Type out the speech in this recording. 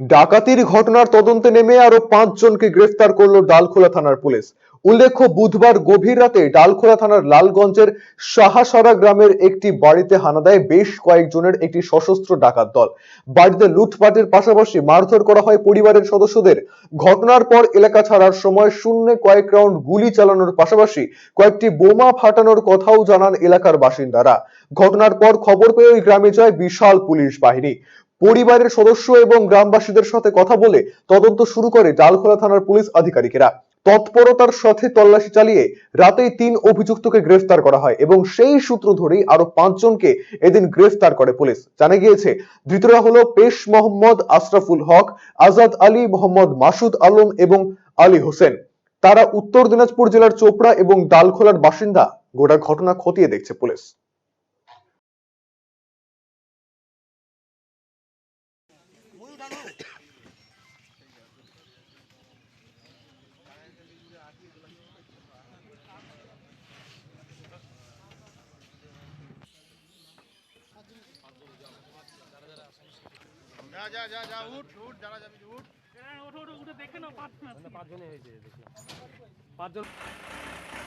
ডাকাতির ঘটনার তদন্তে নেমে আরও পাঁচজনকে গ্রেফতার করল ডালখোলা থানার পুলিশ। উল্লেখ্য, বুধবার গভীর রাতে ডালখোলা থানার লালগঞ্জের সাহাসরা গ্রামের একটি বাড়িতে হানা দেয় বেশ কয়েকজনের একটি সশস্ত্র ডাকাত দল। বাড়িতে লুটপাটের পাশাপাশি মারধর করা হয় পরিবারের সদস্যদের। ঘটনার পর এলাকা ছাড়ার সময় শূন্যে কয়েক রাউন্ড গুলি চালানোর পাশাপাশি কয়েকটি বোমা ফাটানোর কথাও জানান এলাকার বাসিন্দারা। ঘটনার পর খবর পেয়ে ওই গ্রামে যায় বিশাল পুলিশ বাহিনী। পরিবারের সদস্য এবং গ্রামবাসীদের সাথে কথা বলে তদন্ত শুরু করে ডালখোলা থানার পুলিশ আধিকারিকেরা। তৎপরতার সাথে তল্লাশি চালিয়ে রাতেই তিন অভিযুক্তকে গ্রেফতার করা হয় এবং সেই সূত্র ধরেই আরও পাঁচজনকে এদিন গ্রেফতার করে পুলিশ। জানা গিয়েছে, ধৃতরা হলো পেশ মোহাম্মদ আশরাফুল হক, আজাদ আলী মোহাম্মদ মাসুদ আলম এবং আলী হোসেন। তারা উত্তর দিনাজপুর জেলার চোপড়া এবং ডালখোলার বাসিন্দা। গোটা ঘটনা খতিয়ে দেখছে পুলিশ। যা যা যা যা উঠ উঠ যারা যাবি উঠ হ্যাঁ, ওঠো ওঠো উঠে দেখে নাও পাঁচ পাঁচজনে হয়েছে দেখলাম পাঁচজন